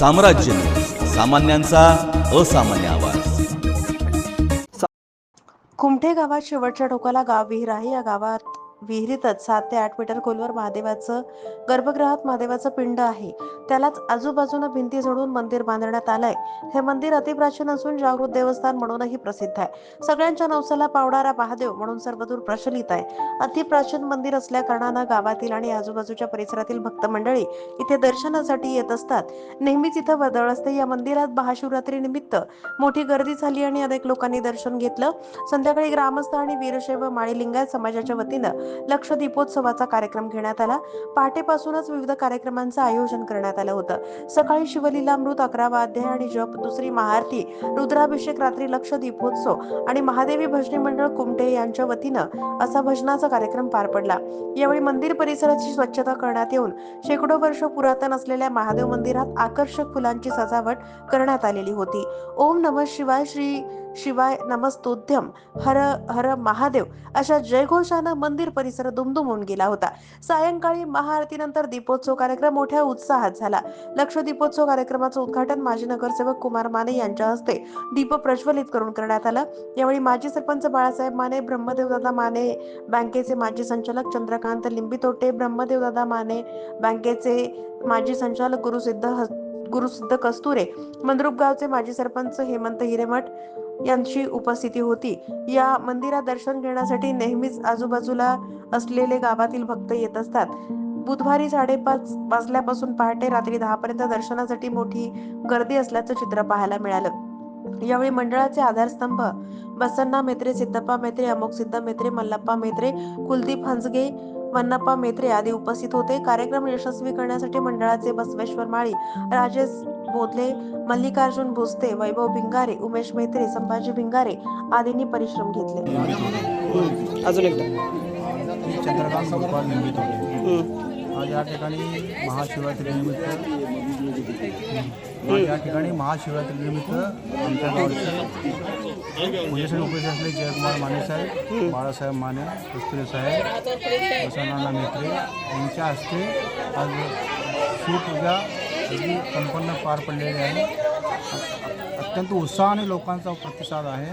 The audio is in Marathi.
साम्राज्य. सामान्यांचा असामान्य आवाज. कुमठे गावात शेवटच्या टोकाला गाव विहीर आहे. या गावात विहिरीतच सात ते आठ मीटर खोलवर महादेवाचं गर्भगृहात महादेवाचं पिंड आहे. त्यालाच आजूबाजूनं भिंती जोडून मंदिर बांधण्यात आलंय. हे मंदिर अतिप्राचीन असून जागृत देवस्थान म्हणूनही प्रसिद्ध आहे. सगळ्यांच्या नवसाला पावणारा महादेव म्हणून सर्वदूर प्रचलित आहे. अतिप्राचीन मंदिर असल्या कारणानं गावातील आणि आजूबाजूच्या परिसरातील भक्त मंडळी इथे दर्शनासाठी येत असतात. नेहमीच इथं वर्दळ असते. या मंदिरात महाशिवरात्री निमित्त मोठी गर्दी झाली आणि अनेक लोकांनी दर्शन घेतलं. संध्याकाळी ग्रामस्थ आणि वीरशैव माळी लिंगायत समाजाच्या वतीनं लक्ष दीपोत्सवाचा कार्यक्रम घेण्यात आला. पहाटेपासूनच विविध कार्यक्रमांचं आयोजन करण्यात आलं होतं. सकाळी शिवलीलामृत अकरावा अध्याय आणि जप दुसरी महाआरती रुद्राभिषेक रात्री लक्ष दीपोत्सव आणि महादेवी भजनी मंडळ कुमटे यांच्या वतीनं असा भजनाचा कार्यक्रम पार पडला. यावेळी मंदिर परिसराची स्वच्छता करण्यात येऊन शेकडो वर्ष पुरातन असलेल्या महादेव मंदिरात आकर्षक फुलांची सजावट करण्यात आलेली होती. ओम नम शिवाय श्री शिवाय नमस्तोद्यम हर हर महादेव अशा जयघोषानं मंदिर परिसर दुमदुमून गेला होता. सायंकाळी महाआरतीनंतर दीपोत्सव कार्यक्रम मोठ्या उत्साहात झाला. लक्ष दीपोत्सव कार्यक्रमाचं उद्घाटन माजी नगरसेवक कुमार माने यांच्या हस्ते दीप प्रज्वलित करून करण्यात आलं. यावेळी माजी सरपंच बाळासाहेब माने ब्रह्मदेवदादा माने बँकेचे माजी संचालक चंद्रकांत लिंबितोटे ब्रह्मदेवदादा माने बँकेचे माजी संचालक गुरुसिद्ध गुरुसिद्ध कस्तुरे मंद्रुप गावचे माजी सरपंच हेमंत हिरेमठ यांची उपस्थिती होती. या मंदिरात दर्शन घेण्यासाठी नेहमीच आजूबाजूला असलेले गावातील भक्त येत असतात. बुधवारी साडेपाच वाजल्यापासून पहाटे रात्री दहा पर्यंत दर्शनासाठी मोठी गर्दी असल्याचं चित्र पाहायला मिळालं. यावेळी मंडळाचे आधारस्तंभ बसन्ना मेत्रे सिद्धप्पा मेत्रे अमोक सिद्ध मेत्रे मल्लप्पा मेत्रे कुलदीप हंसगे वन्नप्पा मेत्रे आदी उपस्थित होते. कार्यक्रम यशस्वी करण्यासाठी मंडळाचे बसवेश्वर माळी राजेश बोधले मल्लिकार्जुन भोसते वैभव भिंगारे उमेश मेत्रे संभाजी भिंगारे आदींनी परिश्रम घेतले. अजून एकदा. या ठिकाणी महाशिवरात्रीनिमित्त आज या ठिकाणी महाशिवरात्रीनिमित्त आमच्या गावचे पूजेसाठी उपस्थित असलेले जयकुमार माने साहेब बाळासाहेब माने कस्तुरे साहेब प्रसन्नाना मेत्रे यांच्या हस्ते आज शिवपूजा अगदी संपन्न पार पडलेली आहे. अत्यंत उत्साहाने लोकांचा प्रतिसाद आहे.